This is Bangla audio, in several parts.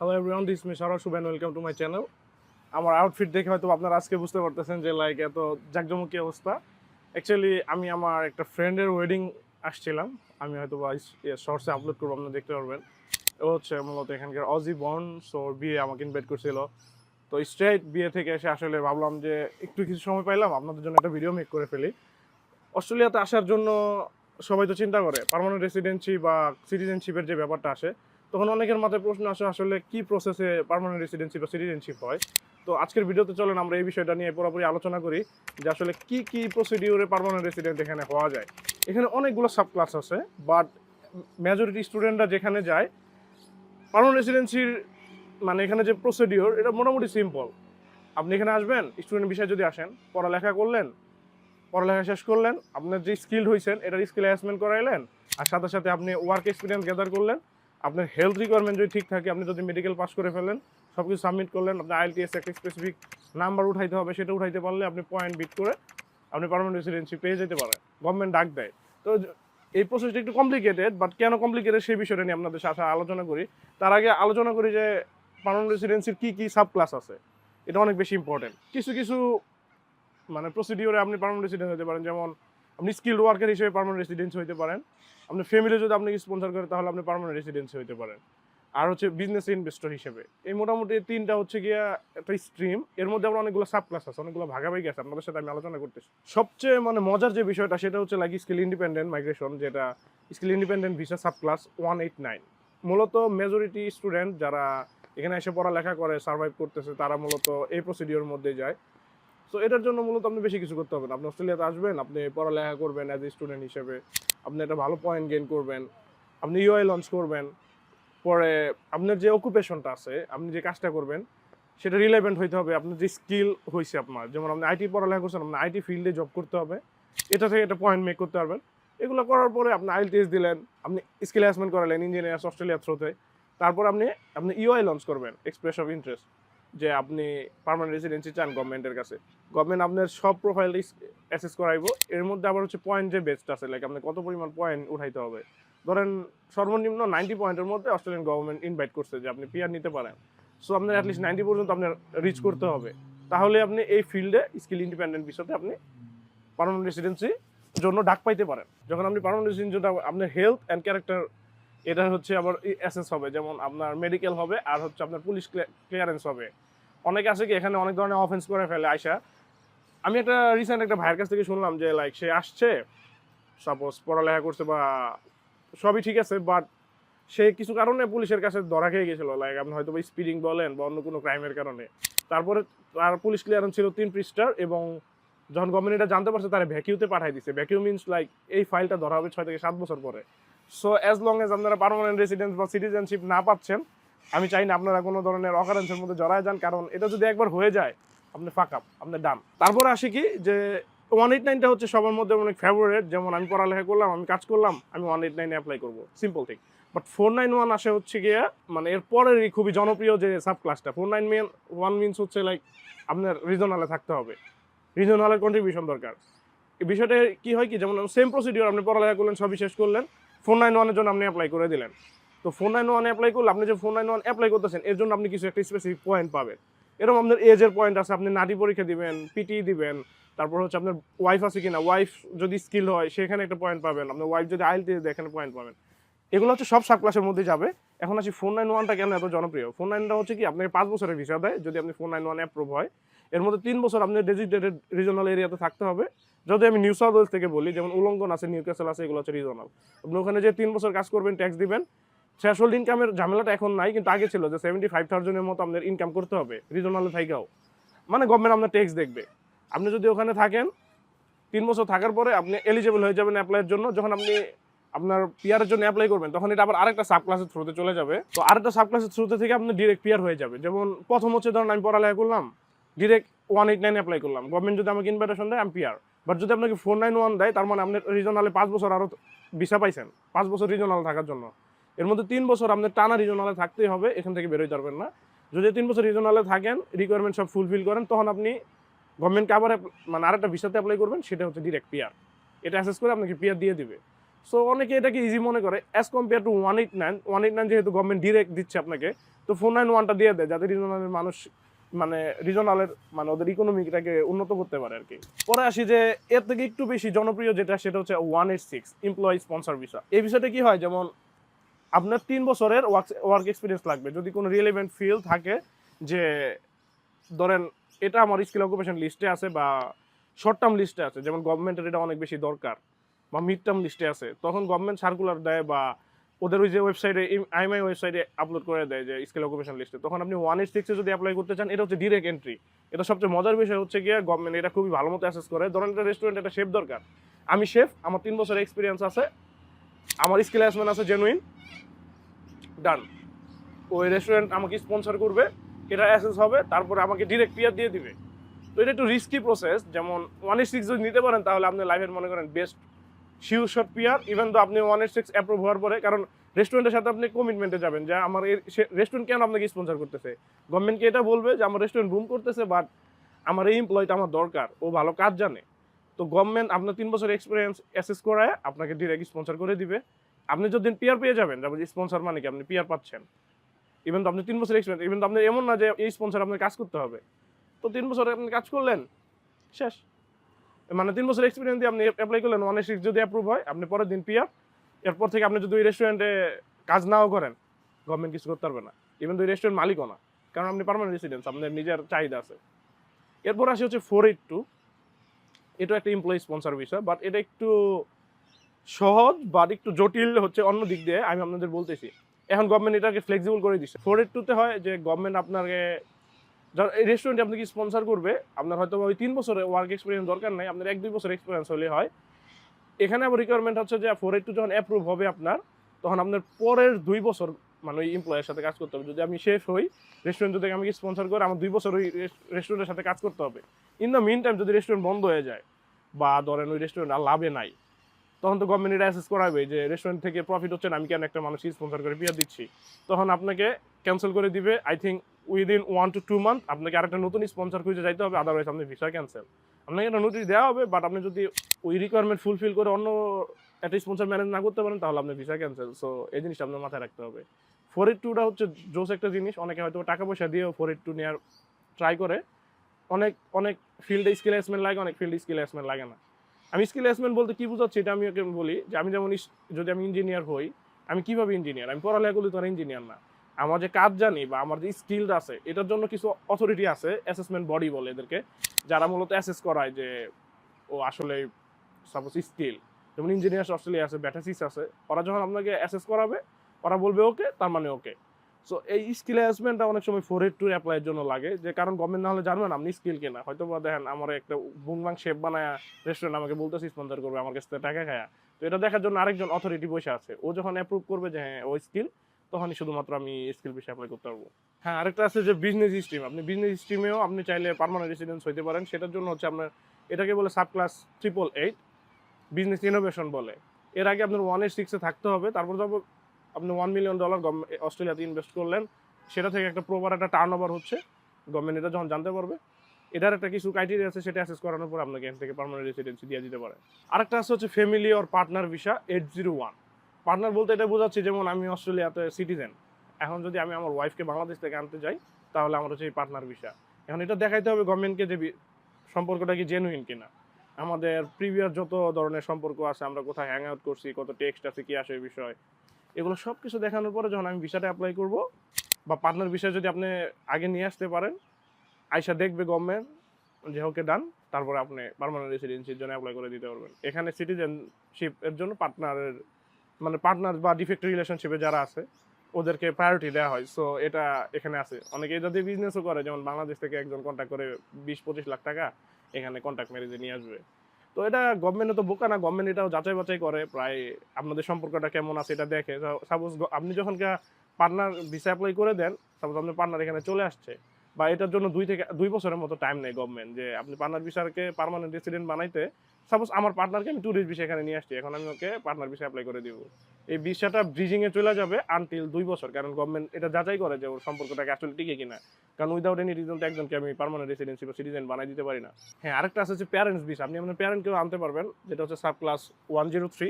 Hello everyone this me Sara Shuven welcome to my channel আমার আউটফিট দেখে হয়তো আপনারা আজকে বুঝতে পারতেছেন যে লাইক এত জাকজমকি অবস্থা। অ্যাকচুয়ালি আমি আমার একটা ফ্রেন্ডের ওয়েডিং আসছিলাম। আমি হয়তো শর্টসে আপলোড করব, আপনারা দেখতে পারবেন। ও হচ্ছে মূলত এখানকার অজি বন সো বিয়ে আমাকে ইনভাইট করছিল। তো স্ট্রেট বিয়ে থেকে এসে আসলে ভাবলাম যে, একটু কিছু সময় পাইলাম, আপনাদের জন্য একটা ভিডিও মেক করে ফেলি। অস্ট্রেলিয়াতে আসার জন্য সবাই তো চিন্তা করে পার্মানেন্ট রেসিডেন্সি বা সিটিজেনশিপের যে ব্যাপারটা আসে তখন অনেকের মাথায় প্রশ্ন আসে আসলে কি প্রসেসে পার্মানেন্ট রেসিডেন্সি বা সিটিজেনশিপ হয়। তো আজকের ভিডিওতে চলেন আমরা এই বিষয়টা নিয়ে পুরোপুরি আলোচনা করি যে আসলে কি কি প্রসিডিউরে পার্মানেন্ট রেসিডেন্ট এখানে হওয়া যায়। এখানে অনেকগুলো সাব ক্লাস আছে বাট মেজরিটি স্টুডেন্টরা যেখানে যায় পার্মানেন্ট রেসিডেন্সির মানে এখানে যে প্রসিডিওর এটা মোটামুটি সিম্পল আপনি এখানে আসবেন স্টুডেন্ট বিষয়ে যদি আসেন, পড়ালেখা করলেন, পড়ালেখা শেষ করলেন, আপনার যে স্কিল হয়েছেন এটার স্কিল অ্যাসমেন্ট করাইলেন, আর সাথে সাথে আপনি ওয়ার্ক এক্সপিরিয়েন্স গ্যাদার করলেন আপনার হেলথ রিকোয়ারমেন্ট যদি ঠিক থাকে, আপনি যদি মেডিকেল পাস করে ফেলেন সব কিছু সাবমিট করলেন, আপনার আইএলটিএস একটা স্পেসিফিক নাম্বার উঠাইতে হবে, সেটা উঠাইতে পারলে আপনি পয়েন্ট বিট করে আপনি পারমানেন্ট রেসিডেন্সি পেয়ে যেতে পারেন। গভর্নমেন্ট ডাক দেয়। তো এই প্রসেসটা একটু কমপ্লিকেটেড বাট কেন কমপ্লিকেটেড সেই বিষয়টা নিয়ে আপনাদের সাথে আলোচনা করি। তার আগে আলোচনা করি যে পারমানেন্ট রেসিডেন্সির কী কী সাব ক্লাস আছে। এটা অনেক বেশি ইম্পর্টেন্ট কিছু কিছু মানে প্রসিডিওরে আপনি পারমানেন্ট রেসিডেন্ট হতে পারেন, যেমন আপনি স্কিল্ড ওয়ার্কার হিসেবে পারমানেন্ট রেসিডেন্সি হতে পারেন। আপনার ফ্যামিলি যদি আপনাকে স্পন্সর করে, তাহলে আপনি পারমানেন্ট রেসিডেন্সি হতে পারেন। আর হচ্ছে বিজনেস ইনভেস্টর হিসেবে। এই মোটামুটি তিনটা হচ্ছে গিয়া একটা স্ট্রিম এর মধ্যে আবার অনেকগুলো সাব ক্লাস আছে, অনেকগুলো ভাগাভাগি আছে, আপনাদের সাথে আমি আলোচনা করতেছি। সবচেয়ে মানে মজার যে বিষয়টা, সেটা হচ্ছে লাইক স্কিল ইন্ডিপেন্ডেন্ট মাইগ্রেশন যেটা skill independent visa sub class one eight nine মূলত মেজরিটি স্টুডেন্ট যারা এখানে এসে পড়ালেখা করে সার্ভাইভ করতেছে, তারা মূলত এই প্রসিডিওর মধ্যে যায়। সো এটার জন্য মূলত আপনি বেশি কিছু করতে হবে না। আপনি অস্ট্রেলিয়াতে আসবেন, আপনি পড়ালেখা করবেন অ্যাজ এ স্টুডেন্ট হিসেবে, আপনি একটা ভালো পয়েন্ট গেইন করবেন, আপনি ইউআই লঞ্চ করবেন, পরে আপনার যে অকুপেশনটা আছে, আপনি যে কাজটা করবেন, সেটা রিলেভেন্ট হইতে হবে, আপনার যে স্কিল হয়েছে আপনার। যেমন আপনি আইটি পড়ালেখা করছেন, আপনার আইটি ফিল্ডে জব করতে হবে, এটা থেকে একটা পয়েন্ট মেক করতে পারবেন। এগুলো করার পরে আপনি আইএলটিএস দিলেন, আপনি স্কিল অ্যাসমেন্ট করালেন ইঞ্জিনিয়ার্স অস্ট্রেলিয়ার থ্রুতে তারপর আপনি আপনি ইউআই লঞ্চ করবেন এক্সপ্রেস অফ ইন্টারেস্ট যে আপনি পার্মানেন্ট রেসিডেন্সি চান গভর্নমেন্টের কাছে। গভর্নমেন্ট আপনার সব প্রোফাইল অ্যাসেস করাইবো। এর মধ্যে আবার হচ্ছে পয়েন্ট যে বেস্ট আছে লাইক আপনি কত পরিমাণ পয়েন্ট উঠাইতে হবে। ধরেন সর্বনিম্ন নাইনটি পয়েন্টের মধ্যে অস্ট্রেলিয়ান গভর্নমেন্ট ইনভাইট করছে যে আপনি পিআর নিতে পারেন। সো আপনার অ্যাটলিস্ট নাইনটি পর্যন্ত আপনার রিচ করতে হবে। তাহলে আপনি এই ফিল্ডে স্কিল ইন্ডিপেন্ডেন্ট বিষয়তে আপনি পার্মানেন্ট রেসিডেন্সি জন্য ডাক পাইতে পারেন। যখন আপনি পার্মানেন্ট রেসিডেন্সি আপনার হেলথ অ্যান্ড ক্যারেক্টার এটা হচ্ছে আবার অ্যাসেস হবে। যেমন আপনার মেডিকেল হবে আর হচ্ছে আপনার পুলিশ ক্লিয়ারেন্স হবে। অনেকে আছে কি, এখানে অনেক ধরনের অফেন্স করে ফেলে আয়সা আমি একটা রিসেন্ট একটা ভাইয়ের কাছ থেকে শুনলাম যে লাইক সে আসছে সাপোজ পড়ালেখা করছে বা সবই ঠিক আছে বাট সে কিছু কারণে পুলিশের কাছে ধরা খেয়ে গেছিল। লাইক আপনি হয়তো বা স্পিডিং বলেন বা অন্য কোনো ক্রাইমের কারণে। তারপরে তার পুলিশ ক্লিয়ারেন্স ছিল তিন পৃষ্ঠার এবং যখন গভর্নমেন্ট এটা জানতে পারছে, তারা ভ্যাকিউতে পাঠাই দিছে। ভ্যাকিউ মিনস লাইক এই ফাইলটা ধরা হবে ছয় থেকে সাত বছর পরে। সো অ্যাজ লং এজ আপনারা পারমানেন্ট রেসিডেন্স বা সিটিজেনশিপ না পাচ্ছেন আমি চাই না আপনারা কোনো ধরনের অকারেন্সের মধ্যে জড়ায় যান, কারণ এটা যদি একবার হয়ে যায়, আপনি ফাঁকা আপনি ডান তারপরে আসি কি, যে ওয়ান এইট নাইনটা হচ্ছে সবার মধ্যে অনেক ফেভারেট যেমন আমি পড়ালেখা করলাম, আমি কাজ করলাম, আমি ওয়ান এইট নাইনে অ্যাপ্লাই করব simple thing but four nine one আসে হচ্ছে গিয়ে মানে এর পরেরই খুবই জনপ্রিয় যে সাব ক্লাসটা ফোর নাইন মেন ওয়ান মিনস হচ্ছে লাইক আপনার রিজনালে থাকতে হবে। রিজনালের কন্ট্রিবিউশন দরকার। এই বিষয়টা কি হয় কি, যেমন সেম প্রসিডিওর আপনি পড়ালেখা করলেন, সবই শেষ করলেন ফোর নাইন ওয়ানের জন্য আপনি অ্যাপ্লাই করে দিলেন। তো ফোর নাইন ওয়ান অ্যাপ্লাই করলে আপনি যে ফোর নাইন ওয়ান অ্যাপ্লাই করতেছেন, এর জন্য আপনি কিছু একটা স্পেসিফিক পয়েন্ট পাবেন। এরকম আপনার এজের পয়েন্ট আছে, আপনি নাটি পরীক্ষা দিবেন পিটি দিবেন, তারপর হচ্ছে আপনার ওয়াইফ আছে কিনা ওয়াইফ যদি স্কিল হয়, সেখানে একটা পয়েন্ট পাবেন। আপনার ওয়াইফ যদি আইল দিয়ে এখানে পয়েন্ট পাবেন। এগুলো হচ্ছে সব সাব ক্লাসের মধ্যে যাবে। এখন আসি ফোর নাইন ওয়ানটা কেন এত জনপ্রিয়? ফোর নাইনটা হচ্ছে কি, আপনাকে পাঁচ বছরের ভিসা দেয়, যদি আপনি ফোর নাইন ওয়ান অ্যাপ্রুভ হয়। এর মধ্যে তিন বছর আপনি ডেজিটেটেড রিজনাল এরিয়াতে থাকতে হবে। যদি আমি নিউ সাউথ ওয়েলস থেকে বলি, যেমন উলঙ্গন আছে নিউ ক্যাসেল আছে, এগুলো হচ্ছে রিজনাল আপনি ওখানে যে তিন বছর কাজ করবেন ট্যাক্স দিবেন থ্রেশহোল্ড ইনকামের ঝামেলাটা এখন নাই, কিন্তু আগে ছিল যে সেভেন্টি ফাইভ থাউজেন্ডের মতো আপনার ইনকাম করতে হবে রিজনালে থাইকাও। মানে গভর্নমেন্ট আপনার ট্যাক্স দেখবে। আপনি যদি ওখানে থাকেন, তিন বছর থাকার পরে আপনি এলিজিবল হয়ে যাবেন অ্যাপ্লাইয়ের জন্য। যখন আপনি আপনার পিয়ারের জন্য অ্যাপ্লাই করবেন, তখন এটা আবার আরেকটা সাব ক্লাসের থ্রুতে চলে যাবে। তো আরেকটা সাব ক্লাসের থ্রুতে থেকে আপনি ডিরেক্ট পিয়ার হয়ে যাবে। যেমন প্রথম হচ্ছে ধরুন আমি পড়ালেখা করলাম direct one eight nine apply করলাম। গভর্নমেন্ট যদি আমাকে ইনভাইটেশন দেয় আমি পিয়ার বাট যদি আপনাকে ফোর নাইন ওয়ান দেয়, তার মানে আপনি রিজনালে পাঁচ বছর আরও ভিসা পাইছেন, পাঁচ বছর রিজনাল থাকার জন্য। এর মধ্যে তিন বছর আপনার টানা রিজনালে থাকতেই হবে, এখান থেকে বেরোতে পারবেন না। যদি তিন বছর রিজনালে থাকেন রিকোয়ারমেন্ট সব ফুলফিল করেন, তখন আপনি গভর্নমেন্টকে আবার মানে আরেকটা ভিসাতে অ্যাপ্লাই করবেন, সেটা হচ্ছে ডিরেক্ট পিয়ার এটা অ্যাসেস করে আপনাকে পিয়ার দিয়ে দিবে। সো অনেকে এটাকে ইজি মনে করে as compare to one eight nine one eight nine যেহেতু গভর্নমেন্ট ডিরেক্ট দিচ্ছে আপনাকে, তো ফোর নাইন ওয়ানটা দিয়ে দেয়, যাতে রিজনালের মানুষ মানে রিজনালের মানে ওদের ইকোনমিকটাকে উন্নত করতে পারে আর কি পরে আসি যে, এর থেকে একটু বেশি জনপ্রিয় যেটা, সেটা হচ্ছে one eight six employee sponsor visa এই বিষয়টা কি হয়? যেমন আপনার তিন বছরের ওয়ার্ক এক্সপিরিয়েন্স লাগবে। যদি কোনো রিলেভেন্ট ফিল থাকে যে, ধরেন এটা আমার স্কিল অকুপেশন লিস্টে আছে বা শর্ট টার্ম লিস্টে আছে, যেমন গভর্নমেন্টের এটা অনেক বেশি দরকার বা মিড টার্ম লিস্টে আছে, তখন গভর্নমেন্ট সার্কুলার দেয় বা ওদের ওই যে ওয়েবসাইটে আইএমআই ওয়েবসাইটে আপলোড করে দেয় যে স্কিল অকুপেশন লিস্টে তখন আপনি ওয়ান এইট সিক্সে যদি অ্যাপ্লাই করতে চান, এটা হচ্ছে ডিরেক্ট এন্ট্রি এটা সবচেয়ে মজার বিষয় হচ্ছে গিয়ে গভর্নমেন্ট এটা খুবই ভালো মতো অ্যাসেস করে। ধরেন একটা রেস্টুরেন্ট একটা শেফ দরকার। আমি শেফ আমার তিন বছরের এক্সপিরিয়েন্স আছে আমার স্কিল অ্যাসমেন্ট আছে জেনুইন ডান ওই রেস্টুরেন্ট আমাকে স্পন্সর করবে, এটা অ্যাসেস হবে, তারপরে আমাকে ডিরেক্ট পিয়ার দিয়ে দিবে। তো এটা একটু রিস্কি প্রসেস যেমন ওয়ান এইট সিক্স যদি নিতে পারেন, তাহলে আপনি লাইফের মনে করেন best sure shot PR even তো আপনি ওয়ান এইট সিক্স অ্যাপ্রুভ হওয়ার পরে, কারণ রেস্টুরেন্টের সাথে আপনি কমিটমেন্টে যাবেন, যে আমার এই রেস্টুরেন্ট কেন আপনাকে স্পন্সর করতেছে? গভর্নমেন্টকে এটা বলবে যে, আমার রেস্টুরেন্ট বুম করতেছে বাট আমার এই এমপ্লয়টা আমার দরকার, ও ভালো কাজ জানে। তো গভর্নমেন্ট আপনার তিন বছর এক্সপিরিয়েন্স অ্যাসেস করায় আপনাকে ডিরেক্ট স্পন্সর করে দিবে। আপনি যদি পিয়ার পেয়ে যাবেন যেমন স্পন্সর মানে কি? আপনি পিয়ার পাচ্ছেন। ইভেন তো আপনি তিন বছর এক্সপিরিয়েন্স ইভেন তো আপনি এমন না যে এই স্পন্সর আপনার কাজ করতে হবে। তো তিন বছর আপনি কাজ করলেন, শেষ। মানে তিন বছর এক্সপিরিয়েন্স দিয়ে আপনি অ্যাপ্লাই করলেন ওয়ান সিক্স যদি অ্যাপ্রুভ হয়, আপনি পরের দিন পিয়ার এরপর থেকে আপনি যদি ওই রেস্টুরেন্টে কাজ নাও করেন গভর্নমেন্ট কিছু করতে পারবে না। ইভেন তো ওই রেস্টুরেন্ট মালিকও না, কারণ আপনি পারমানেন্ট রেসিডেন্স আপনার নিজের চাহিদা আছে। এরপর আসি হচ্ছে ফোর এইট টু এটা একটা এমপ্লয়ি স্পন্সর বিষয় বাট এটা একটু সহজ বাট একটু জটিল হচ্ছে অন্য দিক দিয়ে, আমি আপনাদের বলতেছি। এখন গভর্নমেন্ট এটাকে ফ্লেক্সিবল করে দিচ্ছে ফোর এইট টুতে হয় যে গভর্নমেন্ট আপনাকে এই রেস্টুরেন্টে আপনাকে স্পন্সর করবে? আপনার হয়তো ওই তিন বছরের ওয়ার্ক এক্সপিরিয়েন্স দরকার নাই, আপনার এক দুই বছর এক্সপিরিয়েন্স হলে হয়। এখানে আবার রিকোয়ারমেন্ট হচ্ছে যে ফোর এইট টু যখন অ্যাপ্রুভ হবে আপনার, তখন আপনার পরের দুই বছর মানে ওই এমপ্লয়ের সাথে কাজ করতে হবে। যদি আমি শেফ হই রেস্টুরেন্ট যদি আমাকে স্পন্সর করে আমার দুই বছর ওই রেস্টুরেন্টের সাথে কাজ করতে হবে। ইন দ্য মিন টাইম যদি রেস্টুরেন্ট বন্ধ হয়ে যায় বা ধরেন ওই রেস্টুরেন্ট আর লাভে নাই, তখন তো গভর্নমেন্ট এটা অ্যাসেস করাবে যে রেস্টুরেন্ট থেকে প্রফিট হচ্ছে না, আমি কেন একটা মানুষকে স্পন্সর করে পিয়ার দিচ্ছি? তখন আপনাকে ক্যান্সেল করে দিবে I think within one two two month আপনাকে আরেকটা নতুন স্পন্সর খুঁজে যাইতে হবে আদারওয়াইজ আপনি ভিসা ক্যান্সেল আপনাকে একটা নোটিশ দেওয়া হবে বাট আপনি যদি ওই রিকোয়ারমেন্ট ফুলফিল করে অন্য একটা স্পন্সর ম্যানেজ না করতে পারেন, তাহলে আপনার ভিসা ক্যান্সেল সো এই জিনিসটা আপনার মাথায় রাখতে হবে। ফোর এইট টুটা হচ্ছে জোস একটা জিনিস, অনেকে হয়তো টাকা পয়সা দিয়েও ফোর এইট টু নেওয়ার ট্রাই করে। অনেক অনেক ফিল্ডে স্কিল অ্যাসমেন্ট লাগে, অনেক ফিল্ডে স্কিল অ্যাসমেন্ট লাগে না। আমি স্কিল অ্যাসমেন্ট বলতে কী বোঝাচ্ছি এটা আমি ওকে বলি যে আমি যেমন যদি আমি ইঞ্জিনিয়ার হই, আমি কীভাবে ইঞ্জিনিয়ার আমি পড়ালেখা করলে তো ইঞ্জিনিয়ার না। আমার যে কাজ জানি বা আমার যে স্কিল আছে, এটার জন্য কিছু অথরিটি আছে অ্যাসেসমেন্ট বডি বলে এদেরকে, যারা মূলত অ্যাসেস করায় যে ও আসলে সাপোজ স্কিল যেমন ইঞ্জিনিয়ার্স অস্ট্রেলিয়া আছে ব্যাটাসিস আছে, ওরা যখন আপনাকে অ্যাসেস করাবে ওরা বলবে ওকে, তার মানে ওকে। সো এই স্কিল অ্যাসেসমেন্টটা অনেক সময় ফোর এইট টু অ্যাপ্লাইয়ের জন্য লাগে, যে কারণ গভর্নমেন্ট না হলে জানবেন আপনি স্কিল কেনা। হয়তো বা দেখেন, আমার একটা বুংবাং শেপ বানায় রেস্টুরেন্ট আমাকে বলতেছে স্পন্সর করবে, আমার কাছ টাকা খায়া। তো এটা দেখার জন্য আরেকজন অথরিটি বসে আছে। ও যখন অ্যাপ্রুভ করবে যে হ্যাঁ ও স্কিল তখনই শুধুমাত্র আমি স্কিল বিষয়ে অ্যাপ্লাই করতে পারব। হ্যাঁ আরেকটা আছে যে বিজনেস স্ট্রিম আপনি বিজনেস স্ট্রিমেও আপনি চাইলে পার্মানেন্ট রেসিডেন্স হইতে পারেন। সেটার জন্য হচ্ছে আপনার, এটাকে বলে sub class triple eight business innovation বলে। এর আগে আপনার ওয়ান এইট সিক্সে থাকতে হবে, তারপর আপনি ওয়ান মিলিয়ন ডলার অস্ট্রেলিয়াতে ইনভেস্ট করলেন, সেটা থেকে একটা প্রপার একটা টার্ন ওভার হচ্ছে গভর্নমেন্ট এটা যখন জানতে পারবে। এটার একটা কিছু ক্রাইটেরিয়া আছে, সেটা অ্যাসেস করানোর পর আপনাকে এখান থেকে পার্মানেন্ট রেসিডেন্সি দিয়ে দিতে পারে। আরেকটা আছে হচ্ছে family or partner visa eight zero one partner বলতে এটা বোঝাচ্ছি যেমন আমি অস্ট্রেলিয়াতে সিটিজেন এখন যদি আমি আমার ওয়াইফকে বাংলাদেশ থেকে আনতে যাই, তাহলে আমার হচ্ছে এই পার্টনার ভিসা এখন এটা দেখাইতে হবে গভর্নমেন্টকে যে সম্পর্কটা কি জেনুইন কিনা। আমাদের প্রিভিয়াস যত ধরনের সম্পর্ক আছে, আমরা কোথায় হ্যাং আউট করছি, কত টেক্সট আছে, কি আসে বিষয় এগুলো সব কিছু দেখানোর পরে যখন আমি ভিসাটা অ্যাপ্লাই করব, বা পার্টনার বিষয় যদি আপনি আগে নিয়ে আসতে পারেন, আইসা দেখবে গভর্নমেন্ট যে ওকে ডান তারপরে আপনি পার্মানেন্ট রেসিডেন্সির জন্য অ্যাপ্লাই করে দিতে পারবেন। এখানে সিটিজেনশিপ এর জন্য পার্টনারের মানে পার্টনার বা ডিফেক্ট রিলেশনশিপে যারা আছে, ওদেরকে প্রায়োরিটি দেওয়া হয়। সো এটা এখানে আছে। অনেকে যদি বিজনেসও করে, যেমন বাংলাদেশ থেকে একজন কন্ট্যাক্ট করে বিশ পঁচিশ লাখ টাকা, এখানে কন্ট্যাক্ট ম্যারেজে নিয়ে আসবে। তো এটা গভর্নমেন্টে তো বোকা না গভর্নমেন্ট এটাও যাচাই বাচাই করে প্রায় আপনাদের সম্পর্কটা কেমন আছে এটা দেখে। সাপোজ আপনি যখন পার্টনার ভিসা অ্যাপ্লাই করে দেন সাপোজ আপনার পার্টনার এখানে চলে আসছে বা এটার জন্য দুই থেকে, দুই বছরের মতো টাইম নেয় গভর্নমেন্ট যে আপনি পার্টনার ভিসাকে পার্মানেন্ট রেসিডেন্ট বানাইতে সাপোজ আমার পার্টনারকে আমি ট্যুরিস্ট ভিসা এখানে নিয়ে আসছি, এখন আমি ওকে পার্টনার ভিসা অ্যাপ্লাই করে দিব। এই ভিসাটা ব্রিজিংয়ে চলে যাবে আনটিল দুই বছর, কারণ গভর্নমেন্ট এটা যাচাই করে যে ওর সম্পর্কটাকে আসলে টিকে কিনা। কারণ উইদাউট এনি রিজন একজনকে আমি পার্মানেন্ট রেসিডেন্সি বা সিটিজেন বানাই দিতে পারি না। হ্যাঁ আরেকটা আছে হচ্ছে প্যারেন্টস ভিসা আপনি আপনার প্যারেন্টকেও আনতে পারবেন, যেটা হচ্ছে sub class one zero three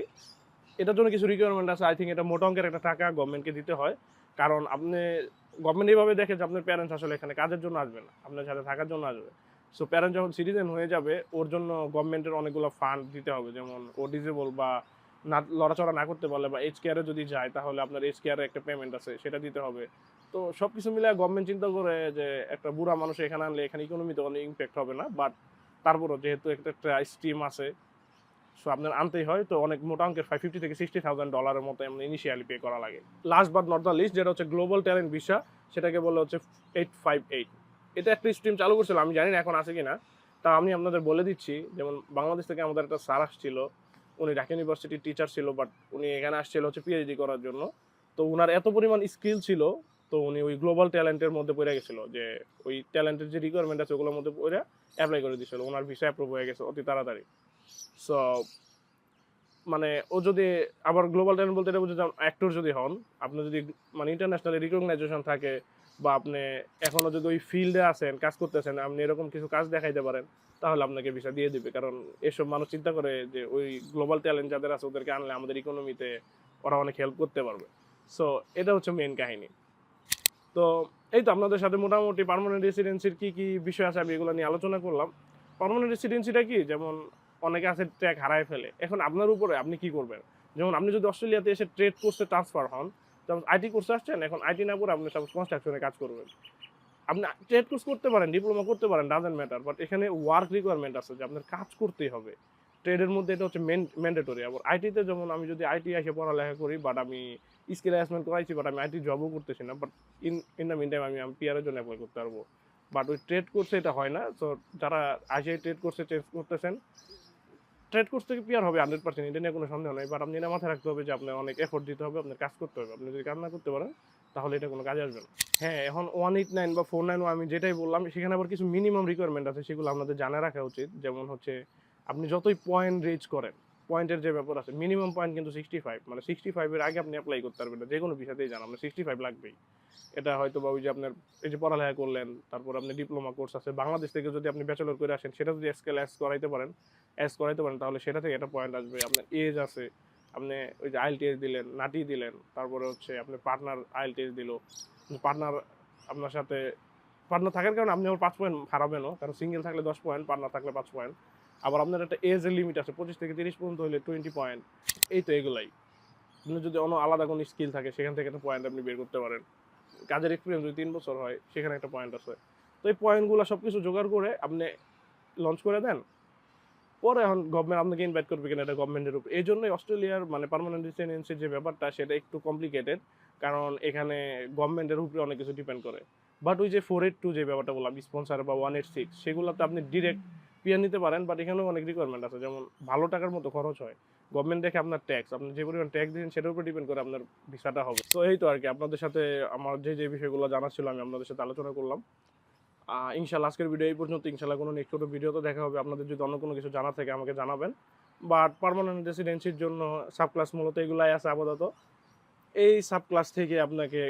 এটার জন্য কিছু রিকোয়ারমেন্ট আছে আই থিঙ্ক এটা মোটা অঙ্কের একটা টাকা গভর্নমেন্টকে দিতে হয়। কারণ আপনি গভর্নমেন্ট এইভাবে দেখে যে আপনার প্যারেন্টস আসলে এখানে কাজের জন্য আসবে না, আপনার সাথে থাকার জন্য আসবে। সো প্যারেন্ট যখন সিটিজেন হয়ে যাবে, ওর জন্য গভর্নমেন্টের অনেকগুলো ফান্ড দিতে হবে, যেমন ও ডিজেবল বা না, লড়াচড়া না করতে পারলে বা এইচ কেয়ারে যদি যায়, তাহলে আপনার এইচ কেয়ারে একটা পেমেন্ট আছে, সেটা দিতে হবে। তো সব কিছু মিলে গভর্নমেন্ট চিন্তা করে যে একটা বুড়া মানুষ এখানে আনলে, এখানে ইকোনমিতে অনেক ইম্প্যাক্ট হবে না বাট তারপরও যেহেতু একটা একটা স্টিম আছে সো আপনার আনতেই হয়। তো অনেক মোটা অঙ্কের ফাইভ ফিফটি থেকে সিক্সটি থাউজেন্ড ডলারের মতো এমন ইনিশিয়ালি পে করা লাগে। Last but not the least যেটা হচ্ছে গ্লোবাল ট্যালেন্ট ভিসা সেটাকে বলে হচ্ছে এইট ফাইভ এইট এটা একটা স্ট্রিম চালু করছিল, আমি জানি না এখন আছে কিনা। তা আমি আপনাদের বলে দিচ্ছি, যেমন বাংলাদেশ থেকে আমাদের একটা স্যার আসছিল, উনি ঢাকা ইউনিভার্সিটির টিচার ছিল বাট উনি এখানে আসছিল হচ্ছে পিএইচডি করার জন্য। তো উনার এত পরিমাণ স্কিল ছিল, তো উনি ওই গ্লোবাল ট্যালেন্টের মধ্যে পড়ে গেছিল, যে ওই ট্যালেন্টের যে রিকোয়ারমেন্ট আছে, ওগুলোর মধ্যে পড়ে অ্যাপ্লাই করে দিয়েছিল ওনার ভিসা অ্যাপ্রুভ হয়ে গেছে অতি তাড়াতাড়ি। সো মানে ও যদি আবার গ্লোবাল ট্যালেন্ট বলতে এটা বুঝে অ্যাক্টর যদি হন, আপনি যদি মানে ইন্টারন্যাশনালি রিকগনাইজেশন থাকে বা আপনি এখনও যদি ওই ফিল্ডে আছেন, কাজ করতেছেন, আপনি এরকম কিছু কাজ দেখাইতে পারেন, তাহলে আপনাকে ভিসা দিয়ে দিবে। কারণ এসব মানুষ চিন্তা করে যে ওই গ্লোবাল ট্যালেন্ট যাদের আছে, ওদেরকে আনলে আমাদের ইকোনমিতে ওরা অনেক হেল্প করতে পারবে। সো এটা হচ্ছে মেন কাহিনী। তো, এই তো আপনাদের সাথে মোটামুটি পারমানেন্ট রেসিডেন্সির কি কি বিষয় আছে আমি এগুলো নিয়ে আলোচনা করলাম। পারমানেন্ট রেসিডেন্সিটা কি? যেমন অনেকে আছে ট্র্যাক হারায় ফেলে। এখন আপনার উপরে আপনি কি করবেন? যেমন আপনি যদি অস্ট্রেলিয়াতে এসে ট্রেড কোর্সে ট্রান্সফার হন যেমন আইটি কোর্সে আসছেন, এখন আইটি না করে আপনি সাপোজ কনস্ট্রাকশনে কাজ করবেন। আপনি ট্রেড কোর্স করতে পারেন ডিপ্লোমা করতে পারেন ডাজেন্ট ম্যাটার বাট এখানে ওয়ার্ক রিকোয়ারমেন্ট আছে যে আপনার কাজ করতেই হবে। ট্রেডের মধ্যে এটা হচ্ছে মেন ম্যান্ডেটরি আবার আইটিতে যেমন আমি যদি আইটি এসে পড়ালেখা করি বাট আমি স্কিল অ্যাসমেন্ট করাইছি বাট আমি আইটি জবও করতেছি না but in in the meantime আমি আমি পিআরের জন্য অ্যাপ্লাই করতে পারব। বাট ওই ট্রেড কোর্সে এটা হয় না তো যারা আইসিআই ট্রেড কোর্সে চেঞ্জ করতেছেন ট্রেড কোর্স থেকে পিয়ার হবে হান্ড্রেড পার্সেন্ট এটা নিয়ে কোনো সন্দেহ নেই। বাট আপনি এটা মাথায় রাখতে হবে যে আপনার অনেক এফোর্ট দিতে হবে, আপনার কাজ করতে হবে। আপনি যদি কাজ না করতে পারেন, তাহলে এটা কোনো কাজে আসবে না। হ্যাঁ এখন ওয়ান এইট নাইন বা ফোর নাইন আমি যেটাই বললাম, সেখানে আবার কিছু মিনিমাম রিকোয়ারমেন্ট আছে, সেগুলো আপনাদের জানা রাখা উচিত। যেমন হচ্ছে, আপনি যতই পয়েন্ট রেজ করেন পয়েন্টের যে ব্যাপার আছে মিনিমাম পয়েন্ট কিন্তু সিক্সটি ফাইভ মানে সিক্সটি ফাইভের আগে আপনি অ্যাপ্লাই করতে পারবেন না যে কোনো বিষয়তেই জান আপনার সিক্সটি ফাইভ লাগবেই। এটা হয়তো বা ওই যে আপনার, এই যে পড়ালেখা করলেন, তারপর আপনি ডিপ্লোমা কোর্স আছে, বাংলাদেশ থেকে যদি আপনি ব্যাচেলর করে আসেন, সেটা যদি স্কেল অ্যাস করাইতে পারেন অ্যাস করাইতে পারেন, তাহলে সেটা থেকে একটা পয়েন্ট আসবে। আপনার এজ আছে, আপনি ওই যে আইল টেস্ট দিলেন নাটি দিলেন, তারপরে হচ্ছে আপনি পার্টনার আইল টেস্ট দিল পার্টনার আপনার সাথে পার্টনার থাকার কারণে আপনি আবার পাঁচ পয়েন্ট হারাবেনও, কারণ সিঙ্গেল থাকলে দশ পয়েন্ট পার্টনার থাকলে পাঁচ পয়েন্ট আবার আপনার একটা এজ এজের লিমিট আছে, পঁচিশ থেকে তিরিশ পর্যন্ত হলে টোয়েন্টি পয়েন্ট এই তো এগুলাই। আপনি যদি অন্য আলাদা কোনো স্কিল থাকে, সেখান থেকে একটা পয়েন্ট আপনি বের করতে পারেন। কাজের এক্সপিরিয়েন্স যদি তিন বছর হয়, সেখানে একটা পয়েন্ট আছে। তো এই পয়েন্টগুলো সব কিছু জোগাড় করে আপনি লঞ্চ করে দেন। পরে এখন গভর্নমেন্ট আপনাকে ইনভাইট করবে কিনা, এটা গভর্নমেন্টের উপর। এই জন্যই অস্ট্রেলিয়ার মানে পার্মানেন্ট রেসিডেন্সির যে ব্যাপারটা, সেটা একটু কমপ্লিকেটেড কারণ এখানে গভর্নমেন্টের উপরে অনেক কিছু ডিপেন্ড করে। বাট ওই যে ফোর এইট টু যে ব্যাপারটা বললাম স্পন্সার বা ওয়ান এইট সিক্স সেগুলোতে আপনি ডিরেক্ট পিয়ার নিতে পারেন বাট এখানেও অনেক রিকোয়ারমেন্ট আছে। যেমন ভালো টাকার মতো খরচ হয়। গভর্নমেন্ট দেখে আপনার ট্যাক্স আপনি যে পরিমাণ ট্যাক্স দিচ্ছেন, সেটার উপর ডিপেন্ড করে আপনার ভিসাটা হবে। তো এই তো আর কি। আপনাদের সাথে আমার যে যে বিষয়গুলো জানা ছিল, আমি আপনাদের সাথে আলোচনা করলাম। ইনশাল্লাহ আজকের ভিডিও এই পর্যন্ত। ইনশাল্লাহ কোনো নেক্সট কোনো ভিডিওতে দেখা হবে। আপনাদের যদি অন্য কোনো কিছু জানা থাকে, আমাকে জানাবেন। বাট পার্মানেন্ট রেসিডেন্সির জন্য সাব ক্লাস মূলত এগুলাই আছে আপাতত। এই সাব ক্লাস থেকে আপনাকে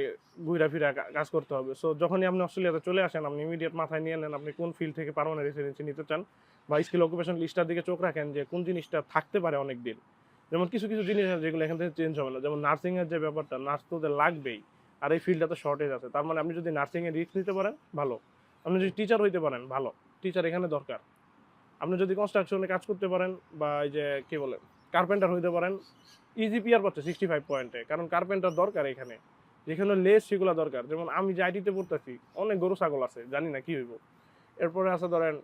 ঘুরা ফিরা কাজ করতে হবে। সো যখনই আপনি অস্ট্রেলিয়াতে চলে আসেন, আপনি ইমিডিয়েট মাথায় নিয়ে নেন আপনি কোন ফিল্ড থেকে পার্মানেন্ট রেসিডেন্সি নিতে চান বা স্কিল অকুপেশন লিস্টার দিকে চোখ রাখেন যে কোন জিনিসটা থাকতে পারে অনেক দিন যেমন কিছু কিছু জিনিস আছে যেগুলো এখান থেকে চেঞ্জ হবে না। যেমন নার্সিংয়ের যে ব্যাপারটা নার্স তো লাগবেই। আর এই ফিল্ডটা তো শর্টেজ আছে। তার মানে আপনি যদি নার্সিংয়ে রিস্ক নিতে পারেন, ভালো। আপনি যদি টিচার হইতে পারেন, ভালো। টিচার এখানে দরকার। আপনি যদি কনস্ট্রাকশনে কাজ করতে পারেন বা এই যে, কী বলে কার্পেন্টার হইতে পারেন ইজি পিয়ার পাচ্ছে সিক্সটি ফাইভ পয়েন্টে কারণ কার্পেন্টার দরকার এখানে। যেখানে লেস সেগুলো দরকার। যেমন আমি যে আইটিতে পড়তেছি, অনেক গরু ছাগল আছে, জানি না কি হইব। এরপরে আছে ধরেন,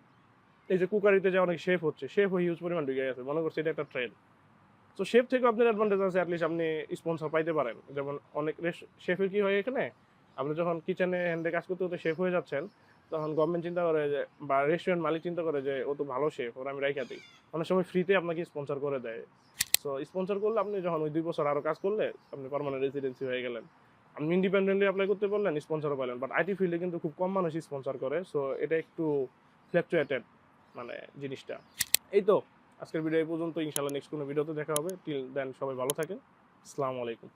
এই যে কুকারিতে যে অনেক শেফ হচ্ছে শেফ হয়ে হিউজ পরিমাণ ঢুকে গেছে। মনে করছি এটা একটা ট্রেন্ড তো শেফ থেকে আপনার অ্যাডভান্টেজ আছে অ্যাটলিস্ট আপনি স্পন্সর পাইতে পারেন। যেমন অনেক শেফের কি হয় এখানে? আপনি যখন কিচেনে হ্যান্ডে কাজ করতে করতে শেফ হয়ে যাচ্ছেন, তখন গভর্নমেন্ট চিন্তা করে যে, বা রেস্টুরেন্ট মালিক চিন্তা করে যে, ও তো ভালো শেফ ওরা আমি রাইখা দিই। অনেক সময় ফ্রিতে আপনাকে স্পন্সর করে দেয়। সো স্পন্সর করলে আপনি যখন ওই দুই বছর আরও কাজ করলে আপনি পারমানেন্ট রেসিডেন্সি হয়ে গেলেন। আপনি ইন্ডিপেন্ডেন্টলি অ্যাপ্লাই করতে পারলেন স্পন্সরও পেলেন বাট আইটি ফিল্ডে কিন্তু খুব কম মানুষ স্পন্সর করে সো এটা একটু ফ্ল্যাকচুয়েটেড মানে জিনিসটা। এই তো, আজকের ভিডিও এই পর্যন্ত। ইনশাল্লাহ নেক্সট কোনো ভিডিওতে দেখা হবে। টিল দেন সবাই ভালো থাকেন। আসসালামু আলাইকুম।